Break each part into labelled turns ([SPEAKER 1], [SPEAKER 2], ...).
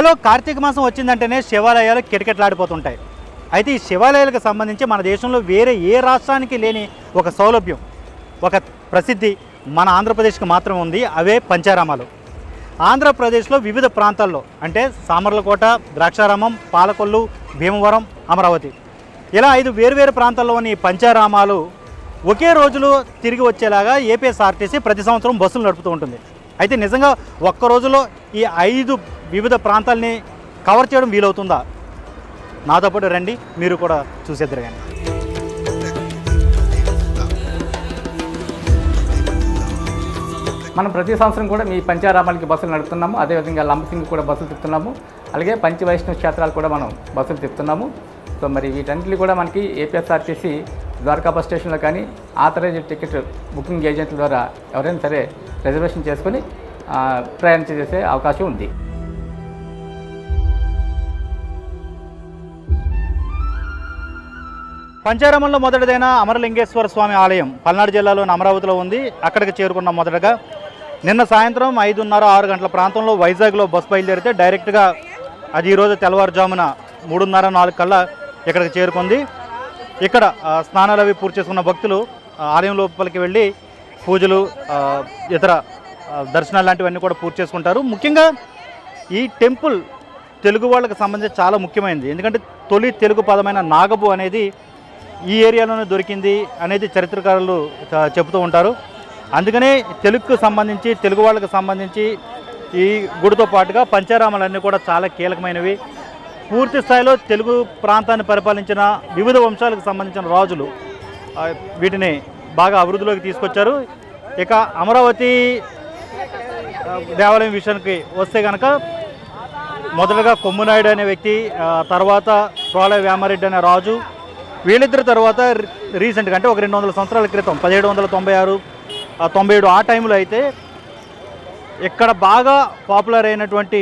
[SPEAKER 1] Hello Karthika మాసం వచ్చిందంటేనే శివాలయాలు కిటకిటలాడిపోతుంటాయి. అయితే ఈ శివాలయాలకు సంబంధించి మన దేశంలో వేరే ఏ రాష్ట్రానికి లేని ఒక సౌలభ్యం ఒక ప్రసిద్ధి మన ఆంధ్రప్రదేశ్కి మాత్రమే ఉంది అవే పంచారామాలు. ఆంధ్రప్రదేశ్లో వివిధ ప్రాంతాల్లో అంటే సామర్లకోట ద్రాక్షారామం పాలకొల్లు భీమవరం అమరావతి. ఇలా ఐదు వేరువేరు ప్రాంతాల్లోని పంచారామాలు ఒకే రోజులో తిరిగి వచ్చేలాగా ఏపీఎస్ఆర్టీసీ ప్రతి సంవత్సరం బస్సులు నడుపుతూ ఉంటుంది. అయితే నిజంగా ఒక్క రోజులో ఈ ఐదు వివిధ ప్రాంతాలని కవర్ చేయడం వీలవుతుందా? నాతో పాటు రండి మీరు కూడా చూసేద్దరు కానీ
[SPEAKER 2] మనం ప్రతి సంవత్సరం కూడా మీ పంచారామాలకి బస్సులు నడుపుతున్నాము. అదేవిధంగా లంబసింగ్ కూడా బస్సులు తిప్పుతున్నాము. అలాగే పంచవైష్ణవ క్షేత్రాలు కూడా మనం బస్సులు తిప్పుతున్నాము. సో మరి వీటన్నిటిని కూడా మనకి ఏపీఎస్ఆర్టీసీ ద్వారకా బస్ స్టేషన్లో కానీ ఆథరైజ్డ్ టికెట్ బుకింగ్ ఏజెంట్ల ద్వారా ఎవరైనా సరే రిజర్వేషన్ చేసుకొని ప్రయాణం చేసే అవకాశం ఉంది.
[SPEAKER 1] పంచారామంలో మొదటిదైన అమరలింగేశ్వర స్వామి ఆలయం పల్నాడు జిల్లాలోని అమరావతిలో ఉంది. అక్కడికి చేరుకున్న మొదటగా నిన్న సాయంత్రం ఐదున్నర ఆరు గంటల ప్రాంతంలో వైజాగ్లో బస్ బయలుదేరితే డైరెక్ట్గా అది ఈరోజు తెల్లవారుజామున మూడున్నర నాలుగు కల్లా ఇక్కడికి చేరుకుంది. ఇక్కడ స్నానాలు అవి పూర్తి చేసుకున్న భక్తులు ఆలయం లోపలికి వెళ్ళి పూజలు ఇతర దర్శనాలు లాంటివన్నీ కూడా పూర్తి చేసుకుంటారు. ముఖ్యంగా ఈ టెంపుల్ తెలుగు వాళ్ళకి సంబంధించి చాలా ముఖ్యమైనది ఎందుకంటే తొలి తెలుగు పదమైన నాగబు అనేది ఈ ఏరియాలోనే దొరికింది అనేది చరిత్రకారులు చెబుతూ ఉంటారు. అందుకనే తెలుగుకు సంబంధించి తెలుగు వాళ్ళకు సంబంధించి ఈ గుడితో పాటుగా పంచారామాలన్నీ కూడా చాలా కీలకమైనవి. పూర్తి స్థాయిలో తెలుగు ప్రాంతాన్ని పరిపాలించిన వివిధ వంశాలకు సంబంధించిన రాజులు వీటిని బాగా అభివృద్ధిలోకి తీసుకొచ్చారు. ఇక అమరావతి దేవాలయం విషయానికి వస్తే కనుక మొదటగా కొమ్మునాయుడు అనే వ్యక్తి తర్వాత ప్రోల వేమారెడ్డి అనే రాజు వీళ్ళిద్దరి తర్వాత రీసెంట్గా అంటే ఒక రెండు వందల సంవత్సరాల క్రితం పదిహేడు వందల తొంభై ఆరు తొంభై ఏడు ఆ టైంలో అయితే ఇక్కడ బాగా పాపులర్ అయినటువంటి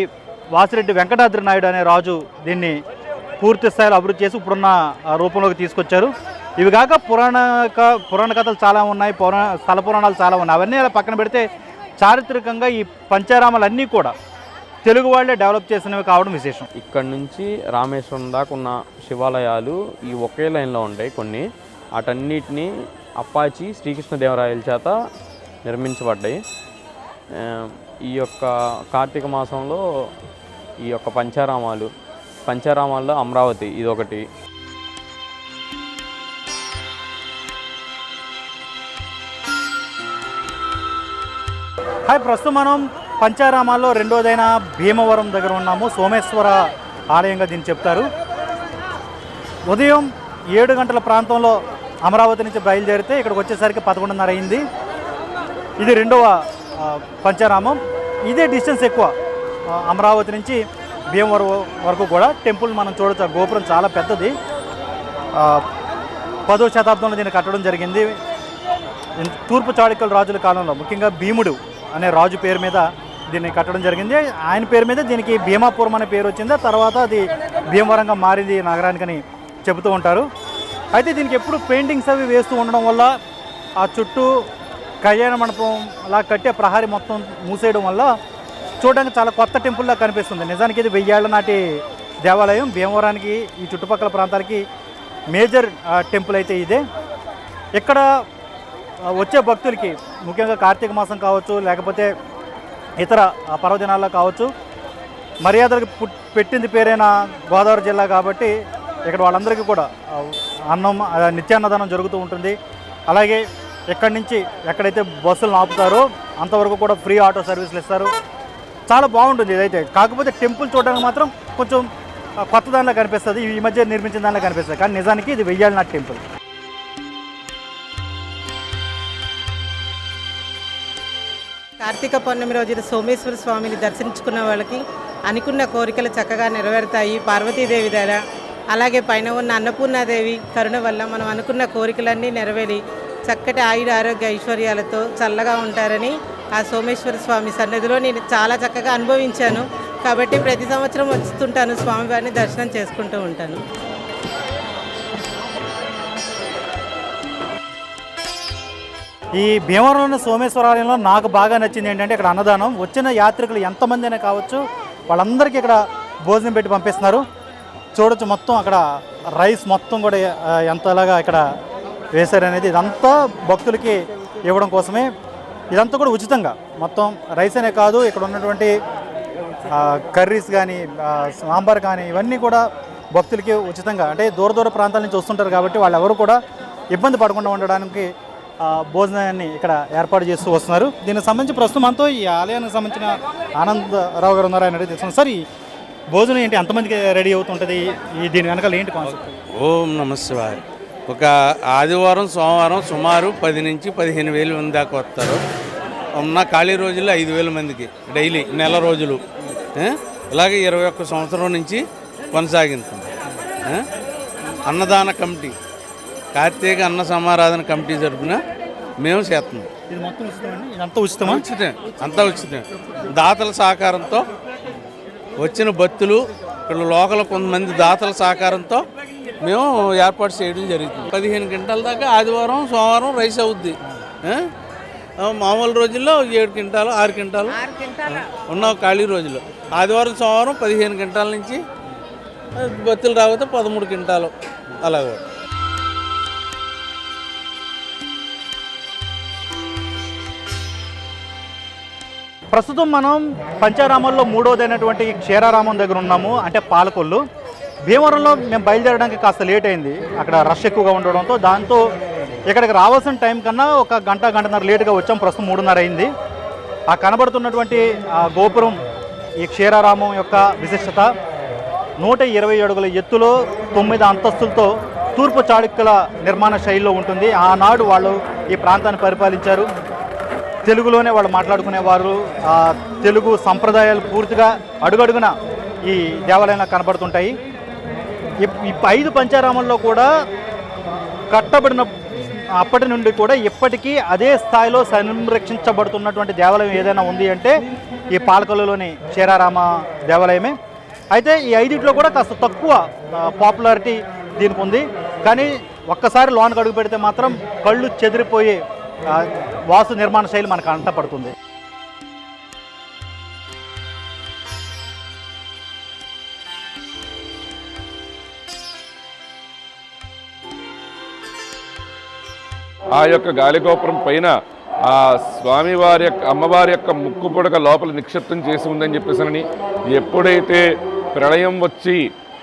[SPEAKER 1] వాసిరెడ్డి వెంకటాద్రి నాయుడు అనే రాజు దీన్ని పూర్తి స్థాయిలో అభివృద్ధి చేసి ఇప్పుడున్న రూపంలోకి తీసుకొచ్చారు. ఇవి కాక పురాణ పురాణ కథలు చాలా ఉన్నాయి పురాణ స్థల పురాణాలు చాలా ఉన్నాయి. అవన్నీ అలా పక్కన పెడితే చారిత్రకంగా ఈ పంచారామాలన్నీ కూడా తెలుగు వాళ్ళే డెవలప్ చేసినవి కావడం విశేషం.
[SPEAKER 3] ఇక్కడ నుంచి రామేశ్వరం దాకా ఉన్న శివాలయాలు ఈ ఒకే లైన్లో ఉంటాయి కొన్ని. వాటన్నిటిని అప్పాచి శ్రీకృష్ణదేవరాయల చేత నిర్మించబడ్డాయి. ఈ యొక్క కార్తీక మాసంలో ఈ యొక్క పంచారామాలు పంచారామాల్లో అమరావతి ఇదొకటి.
[SPEAKER 1] హాయ్ ప్రస్తుతం మనం పంచారామాల్లో రెండోదైన భీమవరం దగ్గర ఉన్నాము. సోమేశ్వర ఆలయంగా దీన్ని చెప్తారు. ఉదయం ఏడు గంటల ప్రాంతంలో అమరావతి నుంచి బయలుదేరితే ఇక్కడికి వచ్చేసరికి పదకొండున్నర అయింది. ఇది రెండవ పంచారామం. ఇదే డిస్టెన్స్ ఎక్కువ అమరావతి నుంచి భీమవరం వరకు కూడా. టెంపుల్ మనం చూడొచ్చు గోపురం చాలా పెద్దది. పదో శతాబ్దంలో దీన్ని కట్టడం జరిగింది. తూర్పు చాళుక్యుల రాజుల కాలంలో ముఖ్యంగా భీముడు అనే రాజు పేరు మీద దీన్ని కట్టడం జరిగింది. ఆయన పేరు మీద దీనికి భీమాపురం అనే పేరు వచ్చింది. తర్వాత అది భీమవరంగా మారింది నగరానికని చెబుతూ ఉంటారు. అయితే దీనికి ఎప్పుడు పెయింటింగ్స్ అవి వేస్తూ ఉండడం వల్ల ఆ చుట్టూ కళ్యాణ మండపం అలా కట్టే ప్రహారీ మొత్తం మూసేయడం వల్ల చూడడానికి చాలా కొత్త టెంపుల్లా కనిపిస్తుంది. నిజానికి ఇది వెయ్యేళ్ళ నాటి దేవాలయం. భీమవరానికి ఈ చుట్టుపక్కల ప్రాంతాలకి మేజర్ టెంపుల్ అయితే ఇదే. ఇక్కడ వచ్చే భక్తులకి ముఖ్యంగా కార్తీక మాసం కావచ్చు లేకపోతే ఇతర ఆ, పర్వదినాల్లో కావచ్చు. మర్యాదలకు పెట్టింది పేరైన గోదావరి జిల్లా కాబట్టి ఇక్కడ వాళ్ళందరికీ కూడా అన్నం నిత్యాన్నదానం జరుగుతూ ఉంటుంది. అలాగే ఎక్కడి నుంచి ఎక్కడైతే బస్సులు ఆపుతారో అంతవరకు కూడా ఫ్రీ ఆటో సర్వీసులు ఇస్తారు. చాలా బాగుంటుంది ఇదైతే. కాకపోతే టెంపుల్ చూడడానికి మాత్రం కొంచెం కొత్త దానిలో కనిపిస్తుంది. ఈ మధ్య నిర్మించిన దానిలో కనిపిస్తుంది. కానీ నిజానికి ఇది వెయ్యాలి నా టెంపుల్.
[SPEAKER 4] కార్తీక పౌర్ణమి రోజున సోమేశ్వర స్వామిని దర్శించుకున్న వాళ్ళకి అనుకున్న కోరికలు చక్కగా నెరవేరుతాయి. పార్వతీదేవి ధర అలాగే పైన ఉన్న అన్నపూర్ణాదేవి కరుణ వల్ల మనం అనుకున్న కోరికలన్నీ నెరవేరి చక్కటి ఆయుర ఆరోగ్య ఐశ్వర్యాలతో చల్లగా ఉంటారని ఆ సోమేశ్వర స్వామి సన్నిధిలో నేను చాలా చక్కగా అనుభవించాను. కాబట్టి ప్రతి సంవత్సరం వస్తుంటాను స్వామివారిని దర్శనం చేసుకుంటూ ఉంటాను.
[SPEAKER 1] ఈ భీమవరంలోని సోమేశ్వరాలయంలో నాకు బాగా నచ్చింది ఏంటంటే ఇక్కడ అన్నదానం. వచ్చిన యాత్రికులు ఎంతమంది అయినా కావచ్చు వాళ్ళందరికీ ఇక్కడ భోజనం పెట్టి పంపిస్తున్నారు. చూడొచ్చు మొత్తం అక్కడ రైస్ మొత్తం కూడా ఎంతలాగా ఇక్కడ వేశారనేది ఇదంతా భక్తులకి ఇవ్వడం కోసమే. ఇదంతా కూడా ఉచితంగా. మొత్తం రైస్ అనే కాదు ఇక్కడ ఉన్నటువంటి కర్రీస్ కానీ సాంబార్ కానీ ఇవన్నీ కూడా భక్తులకి ఉచితంగా. అంటే దూర దూర ప్రాంతాల నుంచి వస్తుంటారు కాబట్టి వాళ్ళు ఎవరు కూడా ఇబ్బంది పడకుండా ఉండడానికి భోజనాన్ని ఇక్కడ ఏర్పాటు చేస్తూ వస్తున్నారు. దీనికి సంబంధించి ప్రస్తుతం మనతో ఈ ఆలయానికి సంబంధించిన ఆనందరావు గారు ఉన్నారు. ఆయన అడిగి తెలుసుకున్నాం సార్ ఈ భోజనం ఏంటి? ఎంతమందికి రెడీ అవుతుంటుంది? ఈ దీని వెనకాల ఏంటి కాన్సెప్ట్
[SPEAKER 5] ఓం నమస్తే ఒక ఆదివారం సోమవారం సుమారు పది నుంచి పదిహేను వేల మంది దాకా వస్తారు. ఉన్న ఖాళీ రోజుల్లో ఐదు వేల మందికి డైలీ నెల రోజులు. ఇలాగే ఇరవై ఒక్క సంవత్సరం నుంచి కొనసాగింది అన్నదాన కమిటీ. కార్తీక అన్న సమారాధన కమిటీ తరపున మేము చేస్తున్నాం.
[SPEAKER 1] ఇది మొత్తం ఉచితమండి ఇదంతా ఉచితమా?
[SPEAKER 5] ఉచితం అంతా ఉచితం. దాతల సహకారంతో వచ్చిన భక్తులు ఇక్కడ లోకల్ కొంతమంది దాతల సహకారంతో మేము ఏర్పాటు చేయడం జరుగుతుంది. పదిహేను గంటల దాకా ఆదివారం సోమవారం రైస్ అవుద్ది. మామూలు రోజుల్లో ఏడు క్వింటాలు ఆరు క్వింటాలు ఉన్న ఖాళీ రోజుల్లో ఆదివారం సోమవారం పదిహేను గంటల నుంచి భక్తులు రాకపోతే పదమూడు క్వింటాలు. అలాగ.
[SPEAKER 1] ప్రస్తుతం మనం పంచారామంలో మూడోదైనటువంటి క్షీరారామం దగ్గర ఉన్నాము అంటే పాలకొల్లు. భీమవరంలో మేము బయలుదేరడానికి కాస్త లేట్ అయింది. అక్కడ రష్ ఎక్కువగా ఉండడంతో దాంతో ఇక్కడికి రావాల్సిన టైం కన్నా ఒక గంట గంటన్నర లేటుగా వచ్చాం. ప్రస్తుతం మూడున్నర అయింది. ఆ కనబడుతున్నటువంటి ఆ గోపురం ఈ క్షీరారామం యొక్క విశిష్టత నూట ఇరవై అడుగుల ఎత్తులో తొమ్మిది అంతస్తులతో తూర్పు చాళుక్యుల నిర్మాణ శైలిలో ఉంటుంది. ఆనాడు వాళ్ళు ఈ ప్రాంతాన్ని పరిపాలించారు. తెలుగులోనే వాళ్ళు మాట్లాడుకునేవారు. తెలుగు సంప్రదాయాలు పూర్తిగా అడుగడుగున ఈ దేవాలయంలో కనబడుతుంటాయి. ఈ- ఐదు పంచారామంలో కూడా కట్టబడిన అప్పటి నుండి కూడా ఇప్పటికీ అదే స్థాయిలో సంరక్షించబడుతున్నటువంటి దేవాలయం ఏదైనా ఉంది అంటే ఈ పాలకొల్లులోని క్షీరారామ దేవాలయమే. అయితే ఈ ఐదింట్లో కూడా కాస్త తక్కువ పాపులారిటీ దీనికి ఉంది కానీ ఒక్కసారి లోనికి అడుగు పెడితే మాత్రం కళ్ళు చెదిరిపోయే వాస్తు నిర్మాణ శైలి మనకు అంటపడుతుంది
[SPEAKER 6] ఆ యొక్క గాలిగోపురం పైన ఆ స్వామివారి యొక్క అమ్మవారి యొక్క ముక్కు పొడక లోపల నిక్షిప్తం చేసి ఉందని చెప్పేసనని ఎప్పుడైతే ప్రళయం వచ్చి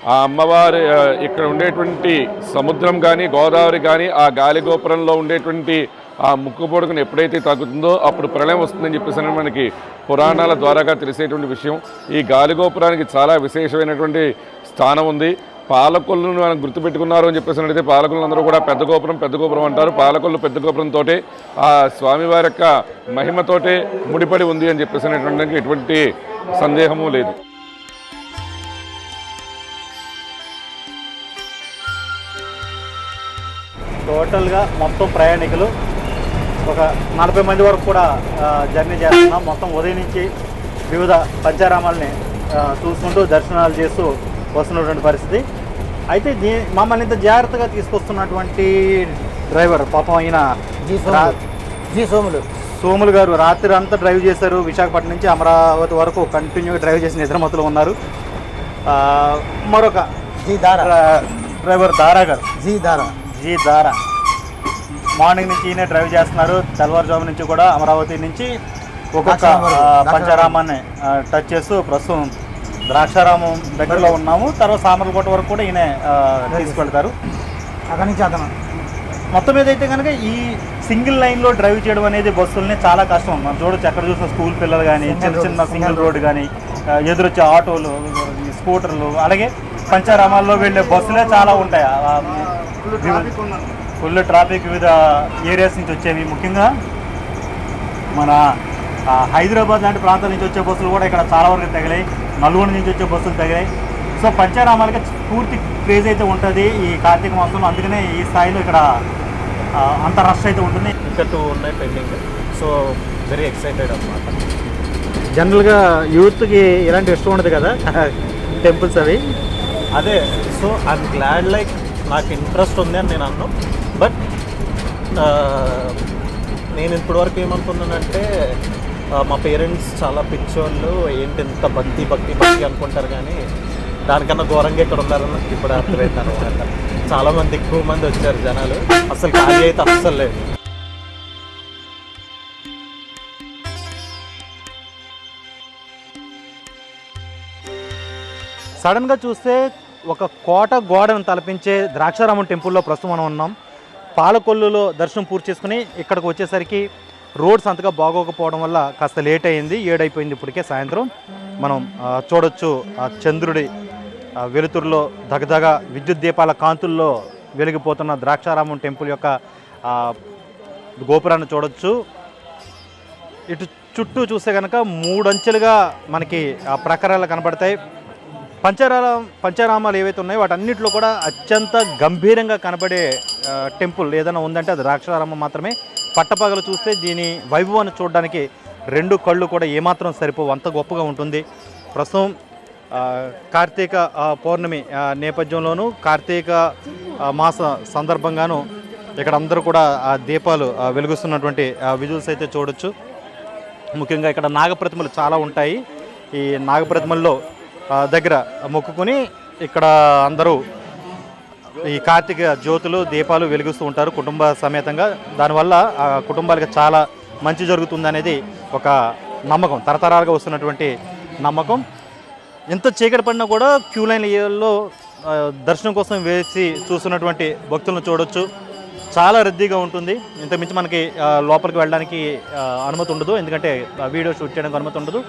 [SPEAKER 6] ఆ అమ్మవారి ఇక్కడ ఉండేటువంటి సముద్రం కానీ గోదావరి కానీ ఆ గాలిగోపురంలో ఉండేటువంటి ఆ ముక్కు పొడుకును ఎప్పుడైతే తగ్గుతుందో అప్పుడు ప్రళయం వస్తుందని చెప్పేసి మనకి పురాణాల ద్వారాగా తెలిసేటువంటి విషయం. ఈ గాలిగోపురానికి చాలా విశేషమైనటువంటి స్థానం ఉంది. పాలకొల్లును మనం గుర్తుపెట్టుకున్నారు అని చెప్పేసి అయితే పాలకొల్లు కూడా పెద్ద గోపురం పెద్ద గోపురం అంటారు. పాలకొల్లు పెద్ద గోపురంతో ఆ స్వామివారి యొక్క మహిమతోటే ముడిపడి ఉంది అని చెప్పేసి ఎటువంటి సందేహము లేదు.
[SPEAKER 1] టోటల్గా మొత్తం ప్రయాణికులు ఒక నలభై మంది వరకు కూడా జర్నీ చేస్తున్నాం. మొత్తం ఉదయం నుంచి వివిధ పంచారామాలని చూసుకుంటూ దర్శనాలు చేస్తూ వస్తున్నటువంటి పరిస్థితి. అయితే దీ మమ్మల్ని ఇంత జాగ్రత్తగా తీసుకొస్తున్నటువంటి డ్రైవర్ పాపం ఈయన రా-
[SPEAKER 7] జీ సోములు.
[SPEAKER 1] సోములు గారు రాత్రి అంతా డ్రైవ్ చేశారు. విశాఖపట్నం నుంచి అమరావతి వరకు కంటిన్యూగా డ్రైవ్ చేసి నిద్రమతులు ఉన్నారు. మరొక
[SPEAKER 7] జీ దారా.
[SPEAKER 1] డ్రా- డ్రైవర్ దారా గారు.
[SPEAKER 7] G Dara.
[SPEAKER 1] G Dara. Morning నుంచి ఈయన డ్రైవ్ చేస్తున్నారు. తెల్లవారుజాము నుంచి కూడా అమరావతి నుంచి ఒక్కొక్క. పంచారామాన్ని టచ్ చేస్తూ ప్రస్తుతం ద్రాక్షారామం దగ్గరలో ఉన్నాము. తర్వాత సామర్లకోట వరకు కూడా ఈయన తీసుకెళ్తారు.
[SPEAKER 7] అక్కడి నుంచి అతను.
[SPEAKER 1] మొత్తం మీద అయితే కనుక ఈ సింగిల్ లైన్లో డ్రైవ్ చేయడం అనేది బస్సుల్ని చాలా కష్టం. మనం చూడొచ్చు ఎక్కడ చూసిన స్కూల్ పిల్లలు కానీ చిన్న చిన్న సింగిల్ రోడ్ కానీ ఎదురొచ్చే ఆటోలు స్కూటర్లు అలాగే పంచారామాల్లో వెళ్ళే బస్సులే చాలా ఉంటాయి. ఫుల్ ట్రాఫిక్ వివిధ ఏరియాస్ నుంచి వచ్చేవి. ముఖ్యంగా మన హైదరాబాద్ లాంటి ప్రాంతాల నుంచి వచ్చే బస్సులు కూడా ఇక్కడ చాలా వరకు తగిలాయి. నల్గొండ నుంచి వచ్చే బస్సులు తగిలాయి. సో పంచారామాలకి పూర్తి క్రేజ్ అయితే ఉంటుంది ఈ కార్తీక మాసంలో. అందుకనే ఈ స్థాయిలో ఇక్కడ అంత రష్ అయితే ఉంటుంది.
[SPEAKER 8] ఇంకా టూ ఉన్నాయి పెండింగ్. సో వెరీ ఎక్సైటెడ్ అనమాట
[SPEAKER 1] జనరల్గా యూత్కి ఇలాంటి ఇష్టం ఉండదు కదా టెంపుల్స్ అవి.
[SPEAKER 8] అదే సో ఐఎమ్ గ్లాడ్ లైక్ నాకు ఇంట్రెస్ట్ ఉంది అని నేను అన్నాను బట్ నేను ఇప్పటివరకు ఏమనుకున్నానంటే మా పేరెంట్స్ చాలా పిచ్చోళ్ళు ఏంటి ఇంత భక్తి భక్తి భక్తి అనుకుంటారు కానీ దానికన్నా ఘోరంగా ఇక్కడ ఉన్నారని ఇప్పుడు అర్థమైంది అనమాట చాలా మంది ఎక్కువ మంది వచ్చారు జనాలు. అసలు ఖాళీ అయితే అస్సలు లేదు.
[SPEAKER 1] సడన్గా చూస్తే ఒక కోట గోడను తలపించే ద్రాక్షారామం టెంపుల్లో ప్రస్తుతం మనం ఉన్నాం. పాలకొల్లులో దర్శనం పూర్తి చేసుకుని ఇక్కడికి వచ్చేసరికి రోడ్స్ అంతగా బాగోకపోవడం వల్ల కాస్త లేట్ అయింది ఏడైపోయింది ఇప్పటికే సాయంత్రం. మనం చూడొచ్చు ఆ చంద్రుడి వెలుతురులో దగదగ విద్యుత్ దీపాల కాంతుల్లో వెలిగిపోతున్న ద్రాక్షారామం టెంపుల్ యొక్క గోపురాన్ని చూడొచ్చు. ఇటు చుట్టూ చూస్తే కనుక మూడంచెలుగా మనకి ఆ ప్రకారాలు కనబడతాయి. పంచరాల పంచరామాలు ఏవైతే ఉన్నాయో వాటన్నిటిలో కూడా అత్యంత గంభీరంగా కనబడే టెంపుల్ ఏదైనా ఉందంటే అది ద్రాక్షారామం మాత్రమే. పట్టపగలు చూస్తే దీని వైభవాన్ని చూడడానికి రెండు కళ్ళు కూడా ఏమాత్రం సరిపోవు. అంత గొప్పగా ఉంటుంది. ప్రస్తుతం కార్తీక పౌర్ణమి నేపథ్యంలోనూ కార్తీక మాస సందర్భంగాను ఇక్కడ అందరూ కూడా ఆ దీపాలు వెలుగుస్తున్నటువంటి విజువల్స్ అయితే చూడొచ్చు. ముఖ్యంగా ఇక్కడ నాగప్రతిమలు చాలా ఉంటాయి. ఈ నాగప్రతిమల్లో దగ్గర మొక్కుకొని ఇక్కడ అందరూ ఈ కార్తీక జ్యోతులు దీపాలు వెలిగిస్తూ ఉంటారు కుటుంబ సమేతంగా. దానివల్ల ఆ కుటుంబాలకు చాలా మంచి జరుగుతుంది అనేది ఒక నమ్మకం తరతరాలుగా వస్తున్నటువంటి నమ్మకం. ఎంత చీకటి పడినా కూడా క్యూ లైన్లో దర్శనం కోసం వేసి చూస్తున్నటువంటి భక్తులను చూడొచ్చు. చాలా రద్దీగా ఉంటుంది. ఇంతకుమించి మనకి లోపలికి వెళ్ళడానికి అనుమతి ఉండదు. ఎందుకంటే వీడియో షూట్ చేయడానికి అనుమతి ఉండదు.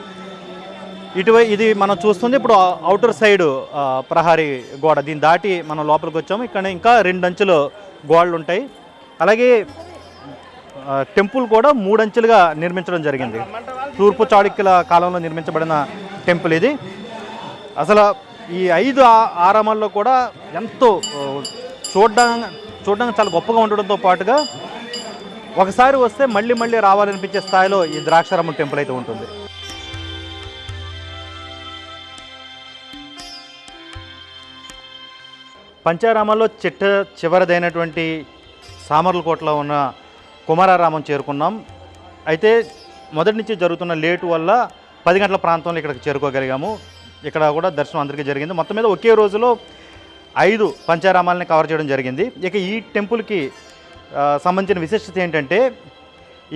[SPEAKER 1] ఇటువై ఇది మనం చూస్తుంది ఇప్పుడు అవుటర్ సైడ్ ప్రహారీ గోడ. దీన్ని దాటి మనం లోపలికి వచ్చాము. ఇక్కడ ఇంకా రెండు అంచులు గోడలు ఉంటాయి. అలాగే టెంపుల్ కూడా మూడంచులుగా నిర్మించడం జరిగింది. తూర్పు చాళుక్యుల కాలంలో నిర్మించబడిన టెంపుల్ ఇది. అసలు ఈ ఐదు ఆరామాల్లో కూడా ఎంతో చూడడం చూడ్డానికి చూడడానికి చాలా గొప్పగా ఉండడంతో పాటుగా ఒకసారి వస్తే మళ్ళీ మళ్ళీ రావాలనిపించే స్థాయిలో ఈ ద్రాక్షారామం టెంపుల్ అయితే ఉంటుంది. పంచారామాల్లో చిట్ట చివరిదైనటువంటి సామర్లకోటలో ఉన్న కుమారారామం చేరుకున్నాం. అయితే మొదటి నుంచి జరుగుతున్న లేటు వల్ల పది గంటల ప్రాంతంలో ఇక్కడికి చేరుకోగలిగాము. ఇక్కడ కూడా దర్శనం అందరికీ జరిగింది. మొత్తం మీద ఒకే రోజులో ఐదు పంచారామాలని కవర్ చేయడం జరిగింది. ఇక ఈ టెంపుల్కి సంబంధించిన విశిష్టత ఏంటంటే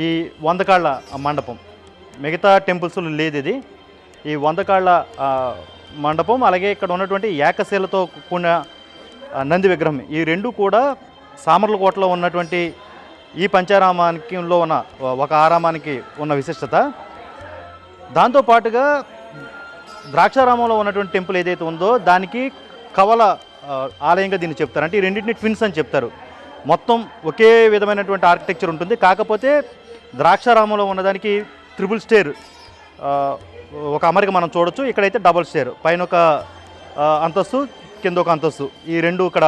[SPEAKER 1] ఈ వందకాళ్ళ మండపం. మిగతా టెంపుల్స్లో లేదు ఇది. ఈ వందకాళ్ళ మండపం అలాగే ఇక్కడ ఉన్నటువంటి ఏకశీలతో కూడిన నంది విగ్రహం. ఈ రెండు కూడా సామర్లకోటలో ఉన్నటువంటి ఈ పంచారామానికిలో ఉన్న ఒక ఆరామానికి ఉన్న విశిష్టత. దాంతోపాటుగా ద్రాక్షారామంలో ఉన్నటువంటి టెంపుల్ ఏదైతే ఉందో దానికి కవల ఆలయంగా దీన్ని చెప్తారు. అంటే ఈ రెండింటిని ట్విన్స్ అని చెప్తారు. మొత్తం ఒకే విధమైనటువంటి ఆర్కిటెక్చర్ ఉంటుంది. కాకపోతే ద్రాక్షారామంలో ఉన్నదానికి త్రిబుల్ స్టేర్ ఒక అమరిక మనం చూడొచ్చు. ఇక్కడైతే డబుల్ స్టేర్. పైన ఒక అంతస్తు కింద ఒక అంతస్తు. ఈ రెండు ఇక్కడ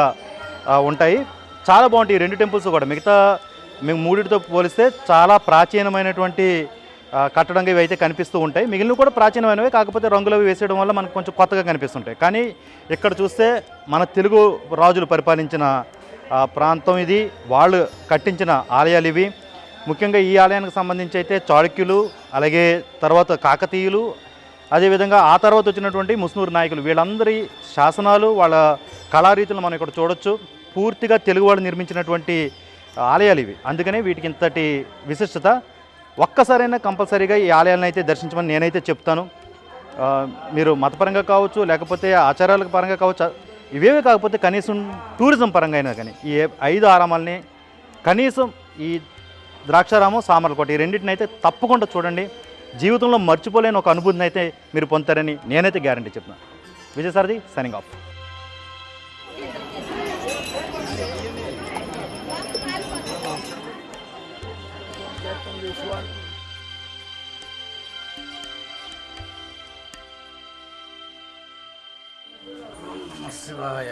[SPEAKER 1] ఉంటాయి. చాలా బాగుంటాయి ఈ రెండు టెంపుల్స్ కూడా. మిగతా మేము మూడిటితో పోలిస్తే చాలా ప్రాచీనమైనటువంటి కట్టడంగా ఇవి అయితే కనిపిస్తూ ఉంటాయి. మిగిలినవి కూడా ప్రాచీనమైనవి కాకపోతే రంగులు అవి వేసేయడం వల్ల మనకు కొంచెం కొత్తగా కనిపిస్తుంటాయి. కానీ ఇక్కడ చూస్తే మన తెలుగు రాజులు పరిపాలించిన ప్రాంతం ఇది. వాళ్ళు కట్టించిన ఆలయాలు ఇవి. ముఖ్యంగా ఈ ఆలయానికి సంబంధించి అయితే చాళుక్యులు అలాగే తర్వాత కాకతీయులు అదేవిధంగా ఆ తర్వాత వచ్చినటువంటి ముస్నూరు నాయకులు వీళ్ళందరి శాసనాలు వాళ్ళ కళారీతులు మనం ఇక్కడ చూడొచ్చు. పూర్తిగా తెలుగు వాళ్ళు నిర్మించినటువంటి ఆలయాలు ఇవి. అందుకనే వీటికి ఇంతటి విశిష్టత. ఒక్కసారైనా కంపల్సరీగా ఈ ఆలయాలను అయితే దర్శించమని నేనైతే చెప్తాను. మీరు మతపరంగా కావచ్చు లేకపోతే ఆచారాల పరంగా కావచ్చు ఇవేవి కాకపోతే కనీసం టూరిజం పరంగా అయినా కానీ ఈ ఐదు ఆరామాలని కనీసం ఈ ద్రాక్షారామం సామర్లకోట ఈ రెండింటిని అయితే తప్పకుండా చూడండి. జీవితంలో మర్చిపోలేని ఒక అనుభూతిని అయితే మీరు పొందుతారని నేనైతే గ్యారంటీ చెప్తున్నాను విజయసారథి సైనింగ్ ఆఫ్
[SPEAKER 7] శివాయ.